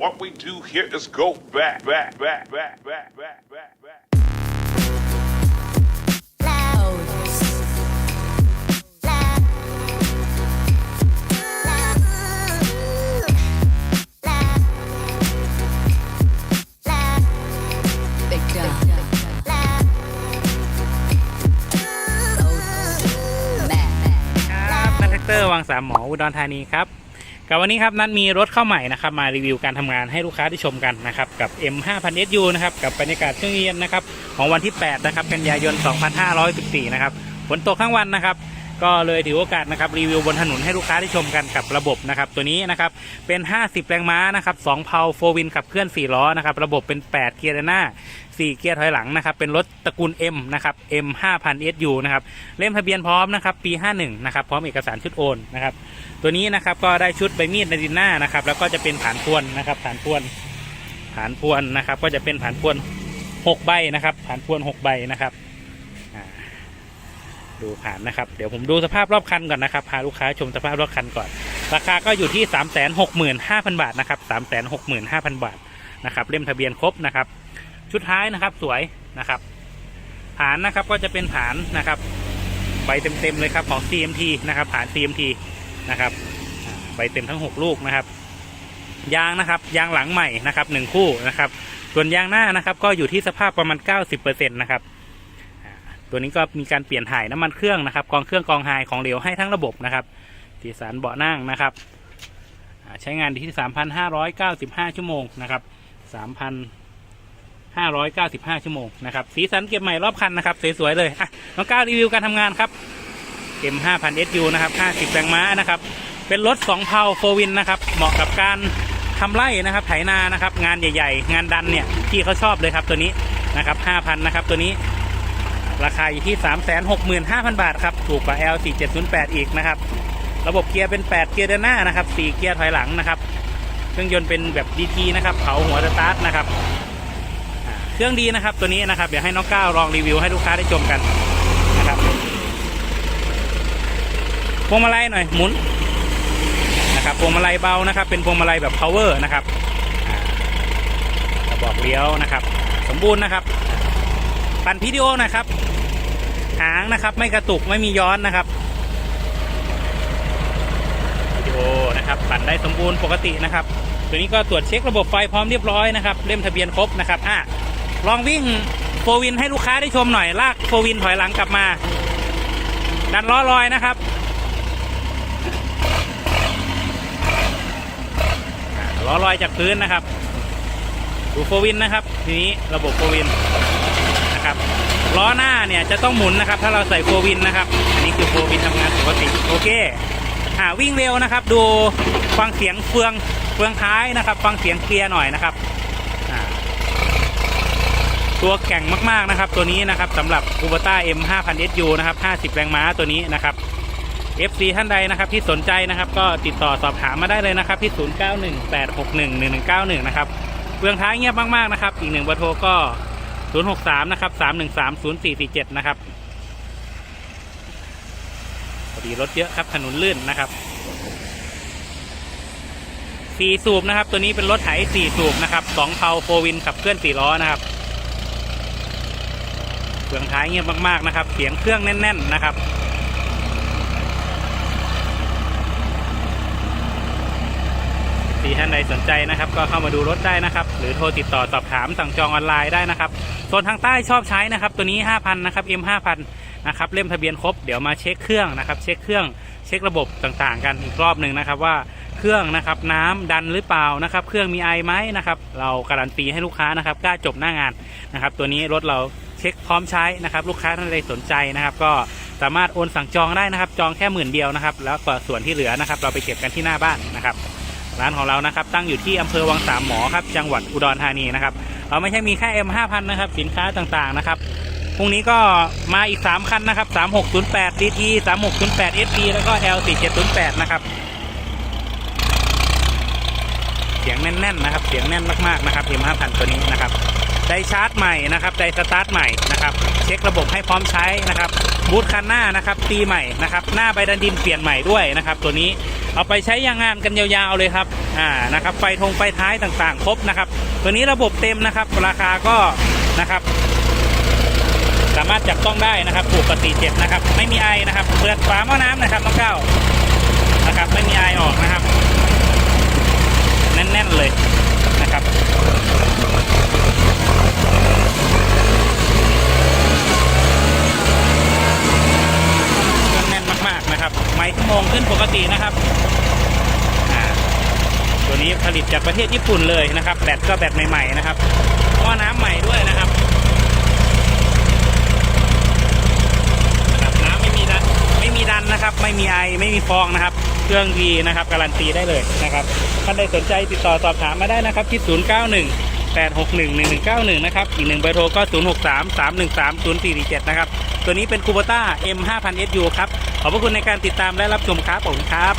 What we do here is go back, back, back, back, back, back, back, back. Big gun. Mad. ครับนัทแท็กเตอร์วังสามหมออุดรธานีครับ กับวันนี้ครับนัดมีรถเข้าใหม่นะครับมารีวิวการทำงานให้ลูกค้าที่ชมกันนะครับกับ M 5 0 0 SU นะครับกับบรรยากาศช่วงเย็นนะครับของวันที่8นะครับกันยายน 2514 นะครับฝนตกทั้งวันนะครับ ก็เลยถือโอกาสนะครับรีวิวบนถนนให้ลูกค้าได้ชมกันกับระบบนะครับตัวนี้นะครับเป็น 50 แรงม้านะครับ2เพาโฟวินขับเคลื่อน 4 ล้อนะครับระบบเป็น 8 เกียร์เดินหน้า 4 เกียร์ถอยหลังนะครับเป็นรถตระกูล M นะครับ M 5000 SU นะครับเล่มทะเบียนพร้อมนะครับปี 51นะครับพร้อมเอกสารชุดโอนนะครับตัวนี้นะครับก็ได้ชุดใบมีดในดินหน้านะครับแล้วก็จะเป็นฐานพวนนะครับฐานพวนฐานพวนนะครับก็จะเป็นฐานพวน 6 ใบนะครับฐานพวน 6 ใบนะครับ ดูผ่านนะครับ เดี๋ยวผมดูสภาพรอบคันก่อนนะครับ พาลูกค้าชมสภาพรอบคันก่อน ราคาก็อยู่ที่ 365,000 บาทนะครับ 365,000 บาทนะครับ เล่มทะเบียนครบนะครับ ชุดท้ายนะครับสวยนะครับฐานนะครับก็จะเป็นฐานนะครับใบเต็มๆเลยครับของ CMT นะครับฐาน CMT นะครับใบเต็มทั้ง 6 ลูกนะครับ ยางนะครับยางหลังใหม่นะครับหนึ่งคู่นะครับ ส่วนยางหน้านะครับก็อยู่ที่สภาพประมาณ 90%นะครับ ตัวนี้ก็มีการเปลี่ยนถ่ายน้ำมันเครื่องนะครับกองเครื่องกองไฮของเหลวให้ทั้งระบบนะครับที่สารเบาะนั่งนะครับใช้งานที่ 3,595 ชั่วโมงนะครับ3,595 ชั่วโมงนะครับสีสันเก็บใหม่รอบคันนะครับสวยๆเลยอะน้องก้าวรีวิวการทำงานครับเอ็ม5,000 SU นะครับ50แรงม้านะครับเป็นรถ2เพาโฟวินนะครับเหมาะกับการทำไร่นะครับไถนานะครับงานใหญ่ ๆ งานดันเนี่ยที่เขาชอบเลยครับตัวนี้นะครับ5,000นะครับตัวนี้ ราคาอยู่ที่ 365,000 บาทครับ ถูกกว่า L 4708 อีกนะครับ ระบบเกียร์เป็น 8 เกียร์เดินหน้านะครับ 4 เกียร์ถอยหลังนะครับ เครื่องยนต์เป็นแบบ DT นะครับเผาหัวสตาร์ทนะครับ เครื่องดีนะครับตัวนี้นะครับ เดี๋ยวให้น้องก้าวลองรีวิวให้ลูกค้าได้ชมกันนะครับ พวงมาลัยหน่อยหมุนนะครับ พวงมาลัยเบานะครับ เป็นพวงมาลัยแบบ power นะครับอ่ากระบอกเลี้ยวนะครับ สมบูรณ์นะครับ ปั่นพีดีโอนะครับ หางนะครับ ไม่กระตุกไม่มีย้อนนะครับโอนะครับปั่นได้สมบูรณ์ปกตินะครับ ตัวนี้ก็ตรวจเช็คระบบไฟพร้อมเรียบร้อยนะครับเล่มทะเบียนครบนะครับอะลองวิ่งโฟวินให้ลูกค้าได้ชมหน่อยลากโฟวินถอยหลังกลับมา ดันล้อลอยนะครับล้อลอยจากพื้นนะครับ ดูโฟวินนะครับ ทีนี้ระบบโฟวินนะครับ ล้อหน้าเนี่ยจะต้องหมุนนะครับ ถ้าเราใส่โฟวินนะครับ อันนี้คือโฟวินทำงานปกติโอเคอ่าวิ่งเร็วนะครับ ดูฟังเสียงเฟืองเฟืองท้ายนะครับ ฟังเสียงเคลียร์หน่อยนะครับตัวแข่งมากๆนะครับ ตัวนี้นะครับสำหรับ u b a t a M 5000 SU นะครับ 50 แรงม้าตัวนี้นะครับ FC ท่านใดนะครับที่สนใจนะครับ ก็ติดต่อสอบถามมาได้เลยนะครับ ที่ 0918611191 นะครับเฟืองท้ายเงียบมากๆนะครับ อีกหนึ่งเบอร์โทรก็ 063นะครับ313 0447นะครับพอดีรถเยอะครับถนนลื่นนะครับสี่สูบนะครับ ตัวนี้เป็นรถไถสี่สูบนะครับสองเพาโฟวินขับเคลื่อนสี่ล้อนะครับเครื่องท้ายเงียบมากๆนะครับ เสียงเครื่องแน่น ๆนะครับ ท่านใดสนใจนะครับ ก็เข้ามาดูรถได้นะครับ หรือโทรติดต่อสอบถามสั่งจองออนไลน์ได้นะครับโซนทางใต้ชอบใช้นะครับ ตัวนี้ 5,000 นะครับ M 5,000นะครับเล่มทะเบียนครบเดี๋ยวมาเช็คเครื่องนะครับ เช็คเครื่องเช็คระบบต่างๆ กันอีกรอบหนึ่งนะครับว่าเครื่องนะครับน้ำดันหรือเปล่านะครับ เครื่องมีไอไหมนะครับ เราการันตีให้ลูกค้านะครับกล้าจบหน้างานนะครับ ตัวนี้รถเราเช็คพร้อมใช้นะครับ ลูกค้าท่านใดสนใจนะครับ ก็สามารถโอนสั่งจองได้นะครับ จองแค่หมื่นเดียวนะครับ แล้วก็ส่วนที่เหลือนะครับ เราไปเก็บกันที่หน้าบ้านนะครับ ร้านของเรานะครับ ตั้งอยู่ที่อำเภอวังสามหมอครับ จังหวัดอุดรธานีนะครับเราไม่ใช่มีแค่ M 5 0 0 0 นะครับ สินค้าต่างๆนะครับพรุ่งนี้ก็มาอีก 3 คันนะครับ 3608 DT 3608 SP แล้วก็ L 4708 นะครับเสียงแน่นๆนะครับ เสียงแน่นมากๆนะครับ M 5 0 0 0 ตัวนี้นะครับ ไดชาร์จใหม่นะครับไดสตาร์ทใหม่นะครับ เช็คระบบให้พร้อมใช้นะครับบูทคันหน้านะครับตีใหม่นะครับ หน้าใบดันดินเปลี่ยนใหม่ด้วยนะครับ ตัวนี้เอาไปใช้ยางงานกันยาวๆเลยครับอ่านะครับ ไฟทงไฟท้ายต่างๆ ครบนะครับ ตัวนี้ระบบเต็มนะครับ ราคาก็นะครับสามารถจับต้องได้นะครับปกติเจ็ดนะครับ ไม่มีไอนะครับ เปิดฝาหม้อน้ำนะครับน้องเก้านะครับ ไม่มีไอออกนะครับ แน่นๆเลยนะครับ แน่นมากๆนะครับ ไม้ชั่วโม งขึ้นปกตินะครับ ตัวนี้ผลิตจากประเทศญี่ปุ่นเลยนะครับ แบตก็แบตใหม่ๆนะครับหม้อน้ำใหม่ด้วยนะครับนะครับน้ำไม่มีดันไม่มีดันนะครับ ไม่มีไอไม่มีฟองนะครับ เครื่องดีนะครับ การันตีได้เลยนะครับท่านใดสนใจติดต่อสอบถามมาได้นะครับที่ 091 861 1191 นะครับ อีกหนึ่งเบอร์โทรก็ 063 313 0447 นะครับ ตัวนี้เป็นคูโบต้า M 5000 SU ครับ ขอบพระคุณในการติดตามและรับชมครับผมครับ